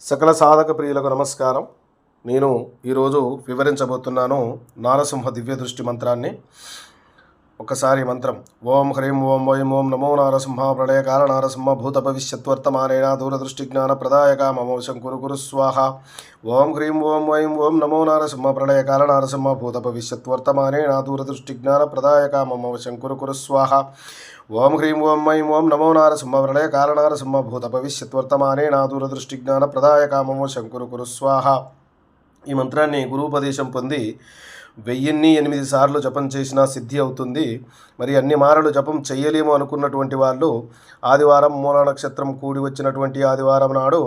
సకల సాధక ప్రియులకు నమస్కారం. నేను ఈరోజు వివరించబోతున్నాను నారసింహ దివ్య దృష్టి మంత్రాన్ని. ఒకసారి మంత్రం. ఓం హ్రీం ఓం వైం ఓం నమో నారసింహ ప్రళయకాల నారసింహ భూత భవిష్యత్వర్తమానేన దూరదృష్టి జ్ఞాన ప్రదాయక మమో శంకురు కురు స్వాహ. ఓం హ్రీం ఓం వైం ఓం నమో నారసింహ ప్రళయకాల నారసింహ భూత భవిష్యత్వర్తమానేన దూరదృష్టి జ్ఞాన ప్రదాయక మమో శంకురు కురు స్వాహ. ఓం హ్రీం ఓం ఐం ఓం నమో నారసింహ ప్రళయ కారణారసింహ భూత భవిష్యత్వర్తమానే దూరదృష్టి జ్ఞాన ప్రదాయక కామమో శంకురు కురు స్వాహ. ఈ మంత్రాన్ని గురువుపదేశం పొంది వెయ్యిన్ని ఎనిమిది సార్లు జపం చేసినా సిద్ధి అవుతుంది. మరి అన్ని మారలు జపం చేయలేము అనుకున్నటువంటి వాళ్ళు ఆదివారం మూల నక్షత్రం కూడి వచ్చినటువంటి ఆదివారం నాడు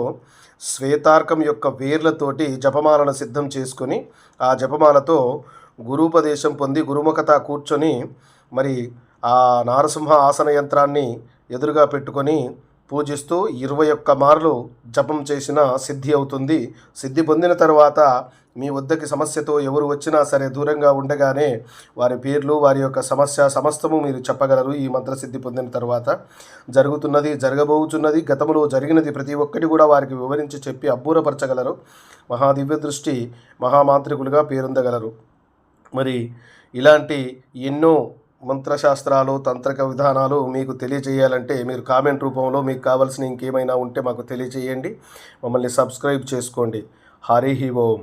శ్వేతార్కం యొక్క వేర్లతోటి జపమాలను సిద్ధం చేసుకొని ఆ జపమాలతో గురూపదేశం పొంది గురుముఖత కూర్చొని మరి ఆ నారసింహ ఆసన యంత్రాన్ని ఎదురుగా పెట్టుకొని పూజిస్తూ ఇరవై ఒక్క మార్లు జపం చేసిన సిద్ధి అవుతుంది. సిద్ధి పొందిన తర్వాత మీ వద్దకి సమస్యతో ఎవరు వచ్చినా సరే దూరంగా ఉండగానే వారి పేర్లు వారి యొక్క సమస్య సమస్తము మీరు చెప్పగలరు ఈ మంత్రసిద్ధి పొందిన తర్వాత. జరుగుతున్నది జరగబోతున్నది గతంలో జరిగినది ప్రతి ఒక్కటి కూడా వారికి వివరించి చెప్పి అబ్బూరపరచగలరు. మహాదివ్య దృష్టి మహామాంత్రికులుగా పేరొందగలరు. మరి ఇలాంటి ఎన్నో మంత్రశాస్త్రాలు తంత్రక విధానాలు మీకు తెలియజేయాలంటే మీరు కామెంట్ రూపంలో మీకు కావాల్సిన ఇంకేమైనా ఉంటే మాకు తెలియజేయండి. మమ్మల్ని సబ్స్క్రైబ్ చేసుకోండి. హరి ఓం.